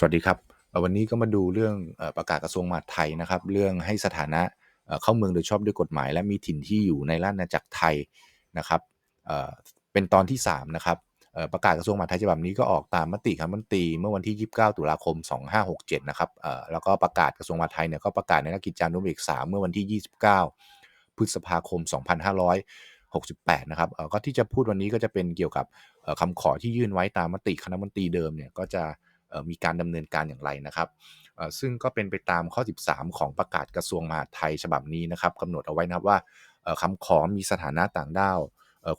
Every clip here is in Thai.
สวัสดีครับ วันนี้ก็มาดูเรื่องประกาศกระทรวงมหาดไทยนะครับ เรื่องให้สถานะเข้าเมืองโดยชอบด้วยกฎหมาย และมีถิ่นที่อยู่ในราชอาณาจักรไทยนะครับเป็นตอนที่3นะครับประกาศกระทรวงมหาดไทยฉบับนี้ก็ออกตามมติคณะมนตรีเมื่อวันที่ 29 ตุลาคม 2567 นะครับเอ่อแล้วก็ประกาศกระทรวงมหาดไทยเนี่ยก็ประกาศในราชกิจจานุเบกษาเมื่อวันที่ 29 พฤษภาคม 2568 นะครับก็ที่จะพูดวันนี้ก็จะเป็นเกี่ยวกับเอ่อคำขอที่ยื่นไว้ตามมติคณะมนตรีเดิมเนี่ยก็จะ มีการดำเนินการอย่างไรนะครับซึ่งก็เป็นไปตามข้อ 13 ของประกาศกระทรวงมหาดไทยฉบับนี้นะครับกำหนดเอาไว้นะครับว่าเอ่อคำขอมีสถานะต่างด้าว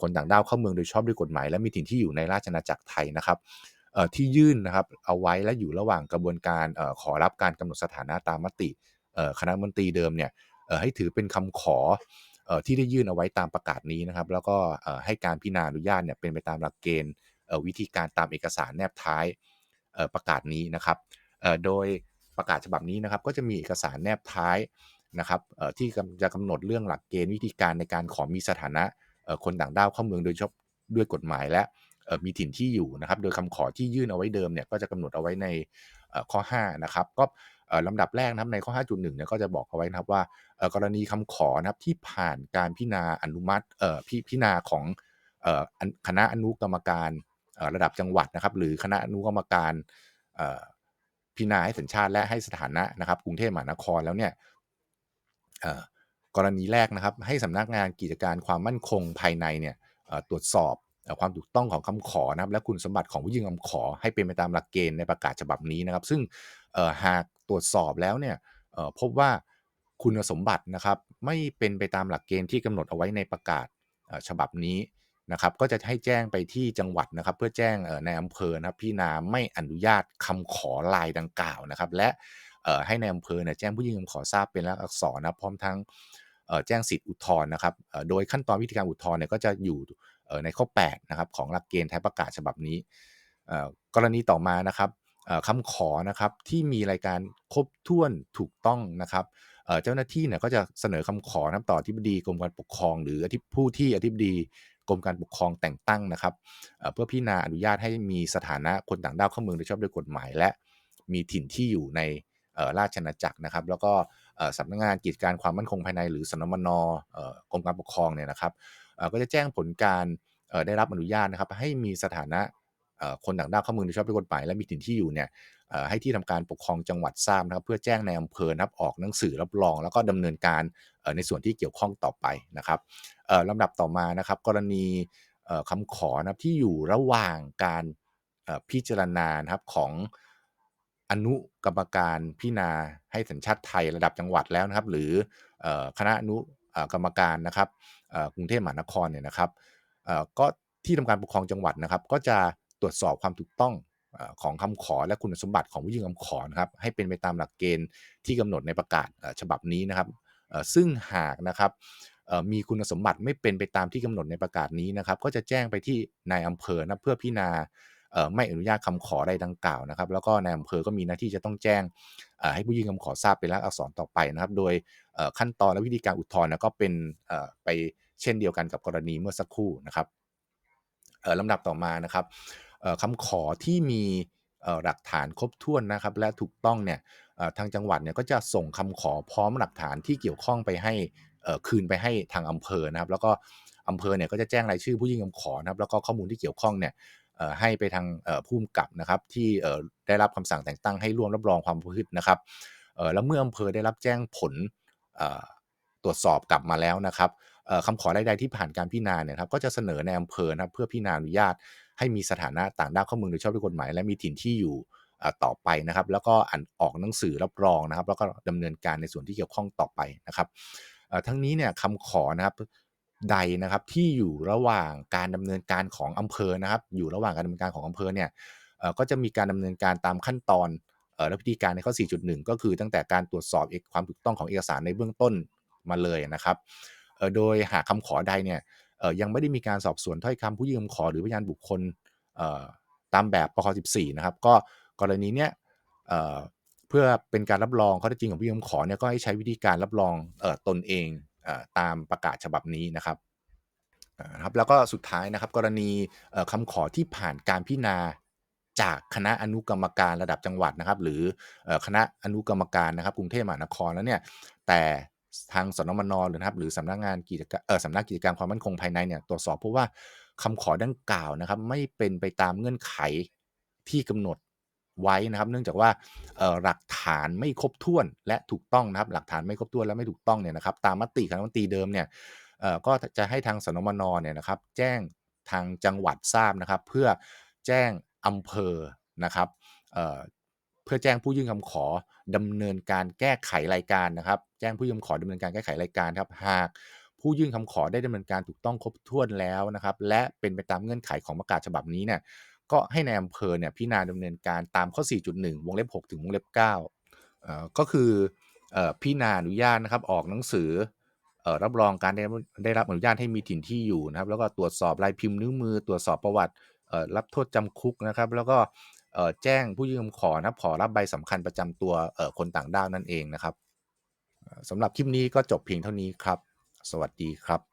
คนต่างด้าวเข้าเมืองโดยชอบด้วยกฎหมาย และมีถิ่นที่อยู่ในราชอาณาจักรไทยนะครับที่ยื่นนะครับเอาไว้และอยู่ระหว่างกระบวนการขอรับการกำหนดสถานะตามมติคณะมนตรีเดิมเนี่ยให้ถือเป็นคำขอที่ได้ยื่นเอาไว้ตามประกาศนี้นะครับ แล้วก็ให้การพิจารณาอนุญาตเนี่ยเป็นไปตามหลักเกณฑ์วิธีการตามเอกสารแนบท้าย ประกาศนี้นะครับโดยประกาศฉบับนี้นะครับ ก็จะมีเอกสารแนบท้ายนะครับที่จะกำหนดเรื่องหลักเกณฑ์วิธีการในการขอมีสถานะคนต่างด้าวเข้าเมืองโดยชอบด้วยกฎหมายและมีถิ่นที่อยู่นะครับ โดยคำขอที่ยื่นเอาไว้เดิมเนี่ยก็จะกำหนดเอาไว้ในเอ่อข้อ5นะครับก็ลำดับแรกนะครับในข้อ 5.1เนี่ยก็จะบอกเอาไว้นะครับว่ากรณีคำขอนะครับที่ผ่านการพิจารณาอนุมัติพิจารณาของคณะอนุกรรมการ ระดับจังหวัดนะครับ หรือคณะอนุกรรมการพิจารณาให้สัญชาติและให้สถานะนะครับ กรุงเทพมหานครแล้วเนี่ยกรณีแรกนะครับ ให้สำนักงานกิจการความมั่นคงภายในเนี่ยตรวจสอบความถูกต้องของคำขอนะครับ และคุณสมบัติของผู้ยื่นคำขอให้เป็นไปตามหลักเกณฑ์ในประกาศฉบับนี้นะครับ ซึ่งหากตรวจสอบแล้วเนี่ยพบว่าคุณสมบัตินะครับ ไม่เป็นไปตามหลักเกณฑ์ที่กำหนดเอาไว้ในประกาศฉบับนี้ นะครับก็จะให้แจ้งไปที่จังหวัดนะครับ เพื่อแจ้งในอำเภอนะครับพิจารณาไม่อนุญาตคำขอลายดังกล่าวนะครับ และให้ในอำเภอเนี่ยแจ้งผู้ยื่นคำขอทราบเป็นลักษณ์อักษรนะพร้อมทั้งแจ้งสิทธิอุทธรณ์นะครับโดยขั้นตอนวิธีการอุทธรณ์เนี่ยก็จะอยู่ในข้อ8นะครับของหลักเกณฑ์ท้ายประกาศฉบับนี้กรณีต่อมานะครับคำขอนะครับที่มีรายการครบถ้วนถูกต้องนะครับเจ้าหน้าที่เนี่ยก็จะเสนอคำขอนะครับต่ออธิบดีกรมการปกครอง หรือผู้ที่อธิบดี กรมการปกครองแต่งตั้งนะครับเพื่อพิจารณาอนุญาตให้มีสถานะคนต่างด้าวเข้าเมืองโดยชอบด้วยกฎหมาย และมีถิ่นที่อยู่ในราชอาณาจักรนะครับ แล้วก็สำนักงานกิจการความมั่นคงภายใน หรือสนมนกรมการปกครองเนี่ยนะครับก็จะแจ้งผลการได้รับอนุญาตนะครับ ให้มีสถานะ คนต่างด้าวเข้าเมืองโดยชอบด้วยกฎหมายและมีถิ่นที่อยู่เนี่ยให้ที่ทำการปกครองจังหวัดทราบนะครับ เพื่อแจ้งในอำเภอนะครับออกหนังสือรับรอง แล้วก็ดำเนินการในส่วนที่เกี่ยวข้องต่อไปนะครับลำดับต่อมานะครับ กรณีเอ่อคำขอนะครับที่อยู่ระหว่างการพิจารณานครับของอนุกรรมการพิจารณาให้สัญชาติไทยระดับจังหวัดแล้วนะครับ หรือคณะอนุกรรมการนะครับกรุงเทพมหานครเนี่ยนะครับก็ที่ทำการปกครองจังหวัดนะครับ ก็จะ ตรวจสอบความถูกต้องของคำขอและคุณสมบัติของผู้ยื่นคำขอนะครับให้เป็นไปตามหลักเกณฑ์ที่กำหนดในประกาศฉบับนี้นะครับซึ่งหากนะครับมีคุณสมบัติไม่เป็นไปตามที่กำหนดในประกาศนี้นะครับ ก็จะแจ้งไปที่นายอำเภอนะเพื่อพิจารณาไม่อนุญาตคำขอใดดังกล่าวนะครับ แล้วก็นายอำเภอก็มีหน้าที่จะต้องแจ้งให้ผู้ยื่นคำขอทราบเป็นลักษณ์อักษรต่อไปนะครับ โดยขั้นตอนและวิธีการอุทธรณ์นก็เป็นไปเช่นเดียวกันกับกรณีเมื่อสักครู่นะครับลำดับต่อมานะครับ คำขอที่มีหลักฐานครบถ้วนนะครับ และถูกต้องเนี่ยทางจังหวัดเนี่ยก็จะส่งคำขอพร้อมหลักฐานที่เกี่ยวข้องไปให้คืนไปให้ทางอำเภอนะครับ แล้วก็อำเภอเนี่ยก็จะแจ้งรายชื่อผู้ยื่นคำขอนะครับ แล้วก็ข้อมูลที่เกี่ยวข้องเนี่ยให้ไปทางผู้กำกับนะครับที่ได้รับคำสั่งแต่งตั้งให้ร่วมรับรองความประพฤตินะครับแล้วเมื่ออำเภอได้รับแจ้งผลตรวจสอบกลับมาแล้วนะครับ คำขอใดๆที่ผ่านการพิจารณาเนี่ยครับก็จะเสนอในอำเภอนะครับเพื่อพิจารณาอนุญาต ให้มีสถานะต่างด้าวเข้าเมืองโดยชอบด้วยกฎหมาย และมีถิ่นที่อยู่ต่อไปนะครับ แล้วก็อ่านออกหนังสือรับรองนะครับ แล้วก็ดำเนินการในส่วนที่เกี่ยวข้องต่อไปนะครับทั้งนี้เนี่ยคำขอนะครับใดนะครับที่อยู่ระหว่างการดำเนินการของอำเภอนะครับ อยู่ระหว่างการดำเนินการของอำเภอเนี่ยก็จะมีการดำเนินการตามขั้นตอนและพิธีการในข้อ 4.1 ก็คือตั้งแต่การตรวจสอบความถูกต้องของเอกสารในเบื้องต้นมาเลยนะครับ โดยหากคำขอใดเนี่ยยังไม่ได้มีการสอบสวนถ้อยคำผู้ยื่นคำขอหรือพยานบุคคลตามแบบปค14นะครับก็กรณีเนี้ยเเพื่อเป็นการรับรองข้อเท็จจริงของผู้ยื่นคำขอเนี่ยก็ให้ใช้วิธีการรับรองออตนเองเออตามประกาศฉบับนี้นะครับครับแล้วก็สุดท้ายนะครับกรณีเอ่อคำขอที่ผ่านการพิจารณาจากคณะอนุกรรมการระดับจังหวัดนะครับ หรือคณะอนุกรรมการนะครับกรุงเทพมหานครแล้วเนี่ยแต่ ทางสนมนหรือนะครับหรือสำนักงานกิจการเอ่อสำนักกิจการความมั่นคงภายในเนี่ยตรวจสอบพบว่าคำขอดังกล่าวนะครับ ไม่เป็นไปตามเงื่อนไขที่กำหนดไว้นะครับ เนื่องจากว่าเอ่อหลักฐานไม่ครบถ้วนและถูกต้องนะครับ หลักฐานไม่ครบถ้วนและไม่ถูกต้องเนี่ยนะครับ ตามมติคณะรัฐมนตรีเดิมเนี่ยเอ่อก็จะให้ทางสนมนเนี่ยนะครับ แจ้งทางจังหวัดทราบนะครับ เพื่อแจ้งอำเภอนะครับเอ่อ พื่อแจ้งผู้ยื่นคำขอดำเนินการแก้ไขรายการนะครับ แจ้งผู้ยื่นคำขอดำเนินการแก้ไขรายการครับ หากผู้ยื่นคำขอได้ดำเนินการถูกต้องครบถ้วนแล้วนะครับ และเป็นไปตามเงื่อนไขของประกาศฉบับนี้เนี่ยก็ให้ในอำเภอเนี่ยพิจารณาดำเนินการตามข้อ 4.1 วงเล็บ 6 ถึงวงเล็บ9เอ่อก็คือเอ่อพิจารณาอนุญาตนะครับออกหนังสือเอ่อรับรองการได้ได้รับอนุญาตให้มีถิ่นที่อยู่นะครับ แล้วก็ตรวจสอบลายพิมพ์นิ้วมือ ตรวจสอบประวัติเอ่อรับโทษจำคุกนะครับ แล้วก็ แจ้งผู้ยื่นคำขอนะขอรับใบสำคัญประจำตัวคนต่างด้าวนั่นเองนะครับสำหรับคลิปนี้ก็จบเพียงเท่านี้ครับ สวัสดีครับ